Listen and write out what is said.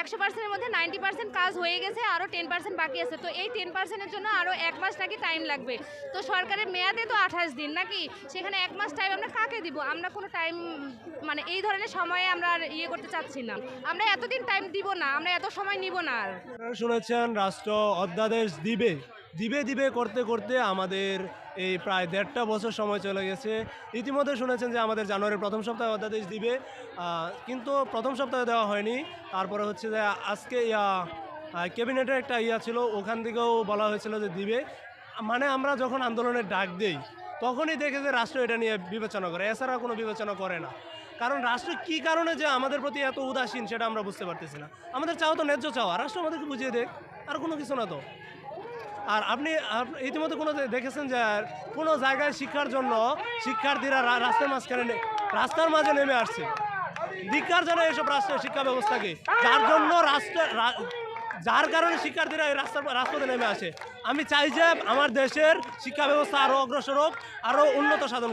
একশো পার্সেন্টের মধ্যে নাইনটি পার্সেন্ট কাজ হয়ে গেছে, আরও টেন পার্সেন্ট বাকি আছে। তো এই টেন পার্সেন্টের জন্য আরও এক মাস নাকি টাইম লাগবে। তো সরকারের মেয়াদে তো আঠাশ দিন নাকি? সেখানে এক মাস টাইম আমরা কাকে দিব? আমরা কোনো টাইম মানে এই ধরনের সময়ে আমরা আর ইয়ে করতে চাচ্ছি না। আমরা এতদিন টাইম দিব না, আমরা এত সময় নিব না আর। শুনেছেন, রাষ্ট্র অধ্যাদেশ দিবে। দিবে দিবে করতে করতে আমাদের এই প্রায় দেড়টা বছর সময় চলে গেছে। ইতিমধ্যে শুনেছেন যে আমাদের জানুয়ারির প্রথম সপ্তাহে অধ্যাদেশ দিবে। কিন্তু প্রথম সপ্তাহে দেওয়া হয়নি। তারপরে হচ্ছে যে আজকে, ইয়া ক্যাবিনেটের একটা ইয়া ছিল, ওখান থেকেও বলা হয়েছিল যে দিবে। মানে আমরা যখন আন্দোলনের ডাক দেই, তখনই দেখে যে রাষ্ট্র এটা নিয়ে বিবেচনা করে। এছাড়া কোনো বিবেচনা করে না। কারণ রাষ্ট্র কি কারণে যে আমাদের প্রতি এত উদাসীন, সেটা আমরা বুঝতে পারতেছি না। আমাদের চাওয়া তো ন্যায্য চাওয়া। রাষ্ট্র আমাদেরকে বুঝিয়ে দেয় আর কোনো কিছু না তো। আর আপনি ইতিমধ্যে কোনো দেখেছেন যে কোনো জায়গায় শিক্ষার জন্য শিক্ষার্থীরা রাস্তার মাঝখানে রাস্তার মাঝে নেমে আসছে। ধিকার জন্য এইসব রাষ্ট্রের শিক্ষা ব্যবস্থাকে যার জন্য রাষ্ট্র যার কারণে শিক্ষার্থীরা এই রাস্তার রাস্তাতে নেমে আসে। আমি চাই যে আমার দেশের শিক্ষা ব্যবস্থা আরও অগ্রসর হোক আরও উন্নত সাধন